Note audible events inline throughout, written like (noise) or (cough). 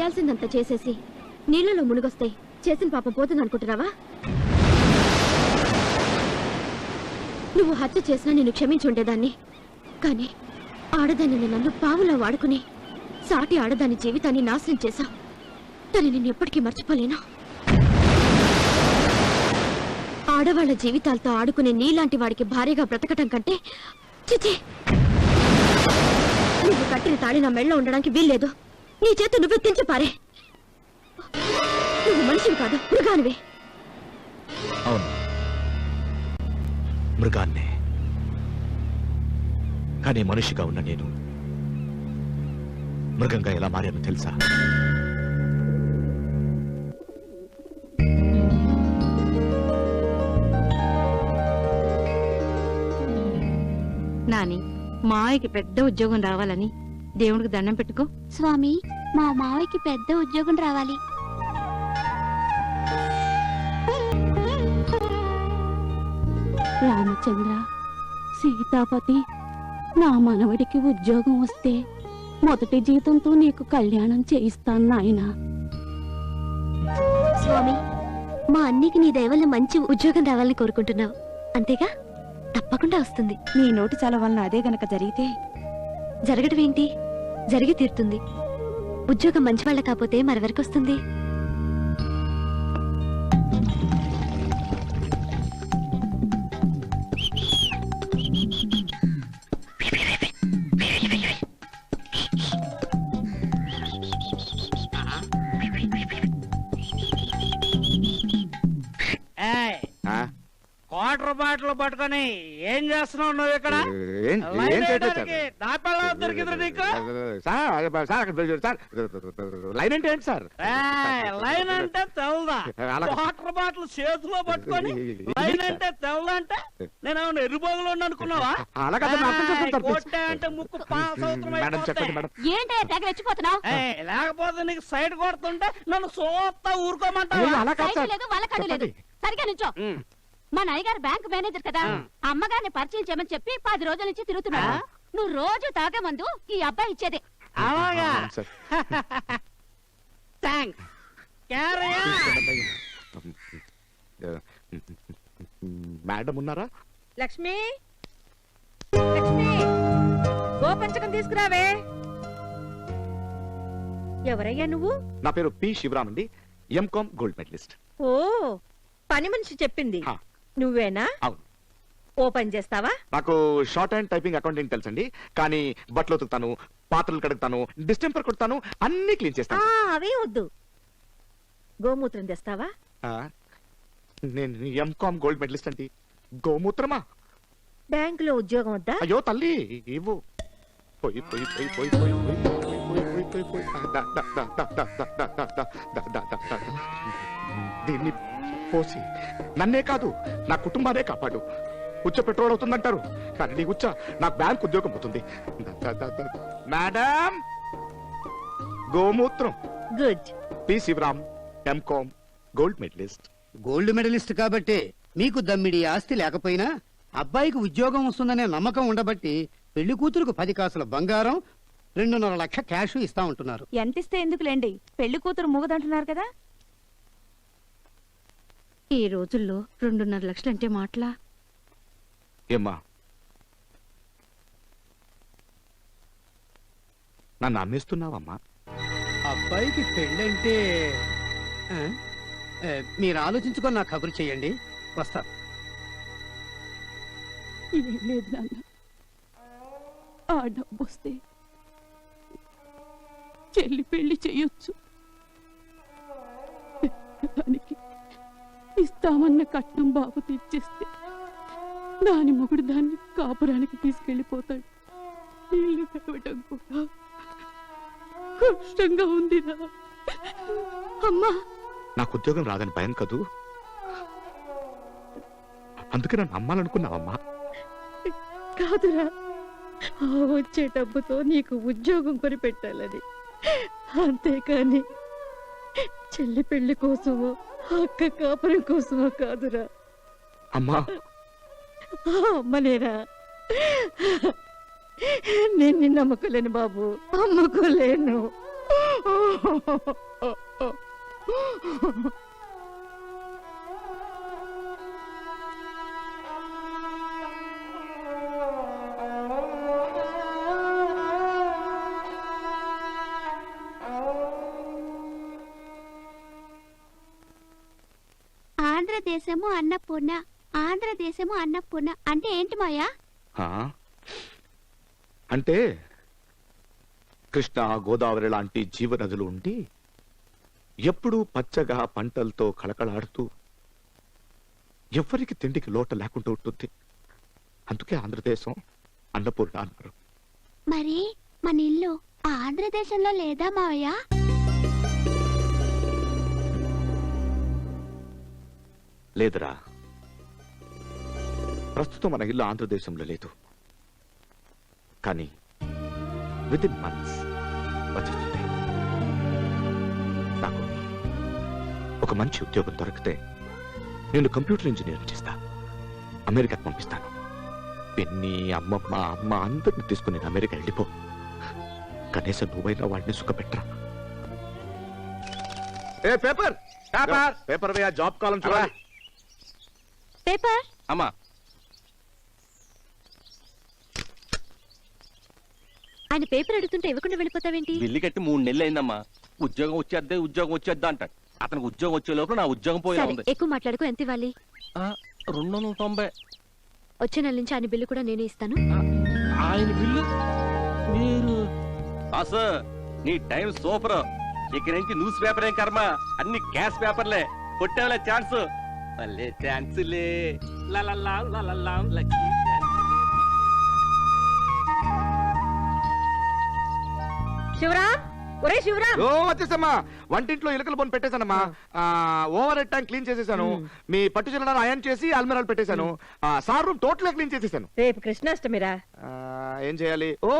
చేయాల్సిందంత చేసేసి నీళ్ళలో మునిగొస్తే చేసిన పాపం పోతుంది అనుకుంటున్నావా? నువ్వు హత్య చేసినా నేను క్షమించి ఉండేదాన్ని. కానీ ఆడదాన్ని నన్ను పావులా వాడుకుని సాటి ఆడదాని జీవితాన్ని నాశనం చేశా తను నేను ఎప్పటికీ మర్చిపోలేను. ఆడవాళ్ళ జీవితాలతో ఆడుకునే నీలాంటి వాడికి భారీగా బ్రతకటం కంటే చిచి! నువ్వు కట్టిన తాళి నా మెళ్ళలో ఉండడానికి వీల్లేదు. నీ చేత నువ్వే తెంచి పారే. నువ్వు మనిషివి కాదు మృగానివే. అవును. మృగాన్నే. కానీ మనిషిగా ఉన్న నేను మృగంగా ఎలా మారానో తెలుసా? నాని మావయ్యకి పెద్ద ఉద్యోగం రావాలని దేవుడికి దండం పెట్టుకో. స్వామి మా మావయ్యకి పెద్ద ఉద్యోగం రావాలి. రామచంద్ర సీతాపతి నా మనవడికి ఉద్యోగం వస్తే మొదటి జీతంతో నీకు కళ్యాణం చేయిస్తాను నాయనా. స్వామి మా అన్నికి నీ దయవల్ల మంచి ఉద్యోగం రావాలని కోరుకుంటున్నావు. అంతేగా? తప్పకుండా వస్తుంది. నీ నోటి చాలా వలన అదే గనక జరిగితే జరగడం ఏంటి జరిగి తీరుతుంది. ఉద్యోగం మంచివాళ్ళ కాకపోతే మరెవరికొస్తుంది. క్వార్టర్ బాటిల్ పట్టుకొని ఏం చేస్తున్నావు నువ్వు ఇక్కడ? ఏం లైన్ ఏం చేయట్లేదు వేయడానికి నా పిల్ల దొరికింది నీకు? సార్ సార్ సార్ అక్కడ సార్. లైన్ అంటే ఏంటి సార్? ఏయ్, లైన్ అంటే తెల్దా అలా- క్వార్టర్ బాటిల్ చేతిలో పట్టుకొని లైన్ అంటే తెల్దా అంటే నేను ఏమన్నా ఎరుబోగులు అనుకున్నావా? అలా కాదు, నేను అర్థం చేసుకుంటాను, ఏయ్, please. కొట్టే అంటే ముక్కు పాస్ మేడం చెప్పండి మేడం. ఏంటే తెగ రెచ్చిపోతున్నావు? లేకపోతే నీకు సైడ్ కొడుతుంటే నన్ను సోత్తా ఊరుకోమంటావా? అయ్యో, అలా కాదు సార్. లేదు వాళ్ళ కడు లేదు. చెప్పండి. సరిగా నుంచో ఉమ్. మా నాన్నగారు బ్యాంక్ మేనేజర్ కదా. అమ్మగారిని పరిచయం చేయమని చెప్పి పది రోజుల నుంచి తిరుగుతున్నాడు. ఆ. నువ్వు రోజు తాగే మందు ఈ అబ్బాయి ఇచ్చేదే. థ్యాంక్స్ మేడం ఉన్నారా? లక్ష్మి. లక్ష్మి. గోపంచకం తీసుకురావే. ఎవరయ్యా నువ్వు? నా పేరు పి శివరామ్ అండి. MCom gold medallist. ఓ పని మనిషి చెప్పింది. నువ్వేనా అవును ఓపెన్ చేస్తావా నాకు షార్ట్ హ్యాండ్ టైపింగ్ అకౌంటింగ్ తెలుసండి కానీ బట్టలు ఉతుకుతాను పాత్రలు కడుగుతాను డిస్టెంపర్ కొడతాను అన్ని క్లీన్ చేస్తాను అవే వద్దు గోమూత్రం తెస్తావా ఆ, నేను ఎంకామ్ గోల్డ్ మెడలిస్ట్ అండి గోమూత్రమా బ్యాంకులో ఉద్యోగం వద్దా అయ్యో తల్లి ఇవ్వు పోయి పోయి పోయి పోయి పోయి పోయి పోయి పోయి పోయి పోయి దా, దా, దా, దా, దా, దా, దా, దా, దా, దా, దా, దా, దా, దా. దీన్ని పోసి నన్నే కాదు నా కుటుంబానే కాపాడు. ఉచ్చ పెట్రోల్ అవుతుందంటారు. కానీ నీ ఉచ్చ నాకు బ్యాంక్ ఉద్యోగం అవుతుంది. దా, దా, దా, దా. మేడం! గోమూత్రం. Good. P. Shivaram MCom gold medalist. Gold medalist కాబట్టి మీకు దమ్మిడి ఆస్తి లేకపోయినా అబ్బాయికి ఉద్యోగం వస్తుందనే నమ్మకం ఉండబట్టి పెళ్ళి కూతురుకు పది కాసుల బంగారం రెండున్నర లక్ష క్యాష్ ఇస్తా ఉంటున్నారు. ఎంత ఇస్తే ఎందుకులేండి? పెళ్ళి కూతురు మూగదంటున్నారు కదా? ఈ రోజుల్లో రెండున్నర లక్షలంటే మాటలా? ఏమ్మా? నన్ను అమ్మేస్తున్నావమ్మా. అబ్బాయికి పెళ్ళంటే ఆ? ఏ, మీరు ఆలోచించుకొని నాకు కబురు చేయండి. వస్తా. ఏం లేదు నాన్న. ఆ డబ్బు వస్తే చెల్లి పెళ్ళి చెయ్యొచ్చు దానికి ఇస్తామన్న కట్నం బాబు తెచ్చేస్తే దాని మొగుడు దాన్ని కాపురానికి తీసుకెళ్ళిపోతాడు ఇల్లు కట్టడం కూడా కష్టంగా ఉందిరా అమ్మా! నాకు ఉద్యోగం రాదని భయం కదూ? అందుకే నన్ను అమ్మాలనుకున్నావమ్మా కాదురా. ఆ వచ్చే డబ్బుతో నీకు ఉద్యోగం కొని పెట్టాలని అంతేకాని చెల్లి పెళ్ళి కోసమో అక్క కాపురం కోసమో కాదురా. అమ్మా. ఆ అమ్మనేరా నేను నిన్ను నమ్మకోలేను బాబు. అమ్మకోలేను ఆంధ్రదేశము అన్నపూర్ణ ఆంధ్రదేశము అన్నపూర్ణ అంటే ఏంటి మాయా? అంటే కృష్ణ గోదావరి లాంటి జీవనదులు ఉండి ఎప్పుడూ పచ్చగా పంటలతో కళకళాడుతూ ఎవ్వరికి తిండికి లోట లేకుండా ఉంటుంది. అందుకే ఆంధ్రదేశం అన్నపూర్ణ అన్నారు. మరి మన ఇల్లు ఆంధ్రదేశంలో లేదా మావయ్య? లేదురా. ప్రస్తుతం మన ఇల్లు ఆంధ్రదేశంలో లేదు. కానీ విత్ ఇన్ మంత్స్ వచ్చేస్తుంది. నాకు ఒక మంచి ఉద్యోగం దొరికితే నేను కంప్యూటర్ ఇంజనీర్ చేస్తా. అమెరికాకి పంపిస్తాను. పిన్ని అమ్మమ్మ అమ్మ అందరిని తీసుకుని నేను అమెరికా వెళ్ళిపో. కనీసం నువ్వైనా వాడిని సుఖపెట్టరా. ఏ పేపర్! పేపర్! పేపర్ జాబ్ కాలం చూడాలి. పేపర్? అమ్మా. ఆయన పేపర్ అడుగుతుంటే ఇవ్వకుండా వెళ్ళిపోతావేంటి? బిల్లు కట్టి మూడు నెలలు అయిందమ్మా ఉద్యోగం వచ్చేద్దే ఉద్యోగం వచ్చేద్దా అంటాడు. అతనికి ఉద్యోగం వచ్చే లోపల నా ఉద్యోగం ఉంది. ఎక్కువ మాట్లాడుకో ఎంత ఇవ్వాలి? రెండు వందల తొంభై. వచ్చే నెల నుంచి ఆయన బిల్లు కూడా నేనే ఇస్తాను. ఆయన బిల్లు? మీరు? నీ టైం సూపర్. ఇక నుంచి న్యూస్ పేపర్ ఏం కర్మ? అన్ని గ్యాస్ పేపర్లే. కొట్టావులే ఛాన్స్. లలలా, లలలా, లక్కీ ఒరే శివరాం! ఓ వచ్చేసమ్మా. వంటింట్లో ఎలుకల బొన్ పెట్టేశానమ్మా. ఆ, ఓవర్ హెడ్ ట్యాంక్ క్లీన్ చేసేసాను మీ పట్టు చిల్లర అయన్ చేసి అల్మెరాలు పెట్టేశాను. ఆ, సార్ రూమ్ టోటల్ క్లీన్ చేసేసాను రేపు కృష్ణాష్టమిరా. ఆ, ఏం చేయాలి? ఓ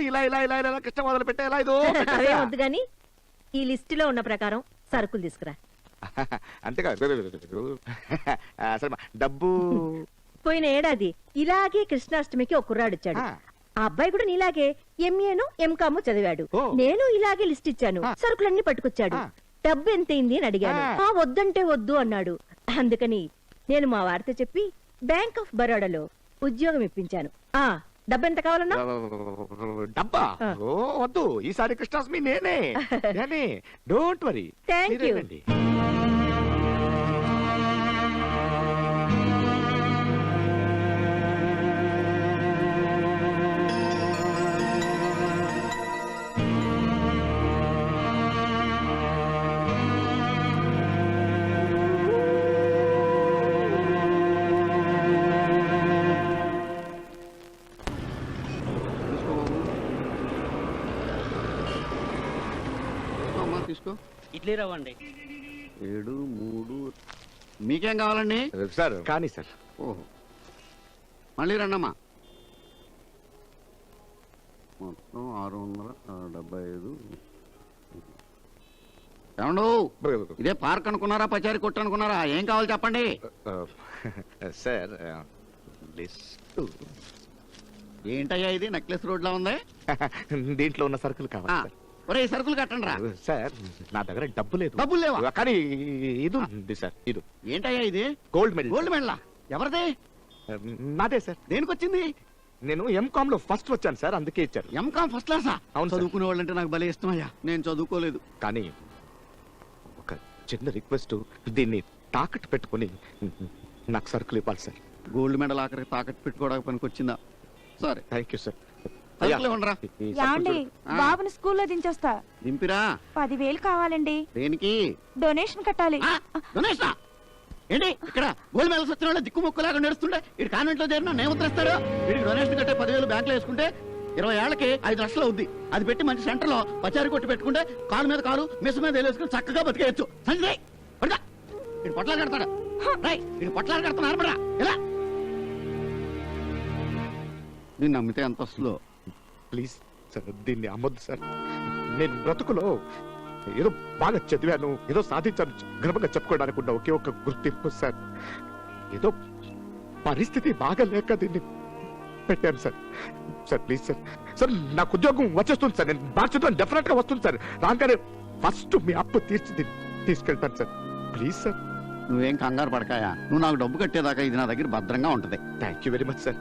ఇలా ఇలా ఇలా ఇలా కృష్ణ మొదలు పెట్టే ఇలా ఇదో (laughs) వద్దు గాని ఈ లిస్టులో ఉన్న ప్రకారం సరుకులు తీసుకురా. సరే డబ్బు పోయిన ఏడాది ఇలాగే కృష్ణాష్టమికి ఒక కుర్రాడు వచ్చాడు ఆ. అబ్బాయి కూడా నీలాగే ఎంఏను ఎంకాము చదివాడు. నేను ఇలాగే లిస్ట్ ఇచ్చాను. సరుకులన్నీ పట్టుకొచ్చాడు. డబ్బు ఎంతైంది అని అడిగాను ఆ. ఆ వద్దంటే వద్దు అన్నాడు అందుకని నేను మా వారితో చెప్పి బ్యాంక్ ఆఫ్ బరోడాలో ఉద్యోగం ఇప్పించాను ఆ డబ్బు ఎంత కావాలన్నా? డబ్బా? ఆ. ఓ వద్దు. ఈసారి కృష్ణాష్టమి నేనే. (laughs) నేనే. Don't worry you. అమ్మా ఇడ్లీ రవ్వండి ఏడు మూడు. మీకేం కావాలండి? సార్. కానీ సార్. ఓహో. మళ్ళీ రండమ్మా. మొత్తం ఆరు వందల డెబ్బై ఐదు. ఏమండు? ఇదే పార్క్ అనుకున్నారా పచారీ కొట్టు అనుకున్నారా? ఏం కావాలి చెప్పండి? Sir list. ఏంటయ్యా ఇది? నెక్లెస్ రోడ్ లా ఉంది? (laughs) దీంట్లో ఉన్న సరుకులు కావాలి ఒరే సరుకులు కట్టండి రా సార్ నా దగ్గర డబ్బు లేదు. డబ్బులు లేవా? కానీ ఇది ఉంది సార్ ఇది. ఏంటయ్యా ఇది? గోల్డ్ మెడల్ గోల్డ్ మెడలా ఎవరిది? నాదే సార్. దేనికి వచ్చింది నేను ఎంకామ్లో ఫస్ట్ వచ్చాను సార్ అందుకే ఇచ్చారు. ఎంకామ్ ఫస్ట్ క్లాసా అవును. చదువుకునే వాళ్ళంటే నాకు భలే ఇష్టం అయ్యా నేను చదువుకోలేదు. కానీ ఒక చిన్న రిక్వెస్ట్ దీన్ని తాకట్టు పెట్టుకొని నాకు సరుకులు ఇవ్వాలి సార్. గోల్డ్ మెడల్ ఆఖరికి తాకట్టు పెట్టుకోవడానికి పనికి వచ్చిందా సరే. థ్యాంక్ యూ సార్ యాండి. బాబుని స్కూల్లో దించేస్తా. దింపిరా. పదివేలు కావాలండి. దేనికి? డొనేషన్ కట్టాలి. గణేషా ఏంటి? ఇక్కడ గోల్డ్ మెడల్స్ వచ్చిన వాళ్ళు దిక్కు మొక్కలాగా నడుస్తుండే ఇటు కాన్వెంట్లో చేరిన నేను ఉత్తరిస్తాడు వీడికి డొనేషన్ కట్టే పదివేలు బ్యాంక్లో వేసుకుంటే ఇరవై ఏళ్ళకి ఐదు లక్షలు అవుద్ది. అది పెట్టి మంచి సెంటర్లో పచారి కొట్టి పెట్టుకుంటే కాలు మీద కాలు మిస్ మీద వేసుకుని చక్కగా బతికేయచ్చు. సంజయ్ పడదా ఇటు పొట్లాలు కడతాడు. రై ఇటు పొట్లాలు కడుతున్నారు పడరా ఇలా. నేను నమ్మితే ఎంత వస్తుందో ప్లీజ్ సార్ దీన్ని అమ్మొద్దు సార్. నేను బ్రతుకులో ఏదో బాగా చదివాను ఏదో సాధించాను గర్వంగా చెప్పుకోవడానికి ఉన్న ఒకే ఒక గుర్తింపు సార్. ఏదో పరిస్థితి బాగా లేక దీన్ని పెట్టాను sir. Sir please sir. Sir నాకు ఉద్యోగం వచ్చేస్తుంది సార్. నేను మార్చుతాను డెఫినెట్గా వస్తుంది సార్. రాగానే ఫస్ట్ మీ అప్పు తీర్చి తీసుకెళ్తాను సార్. Please sir. నువ్వేం కంగారు పడకాయా? నువ్వు నాకు డబ్బు కట్టేదాకా ఇది నా దగ్గర భద్రంగా ఉంటది. Thank you very much sir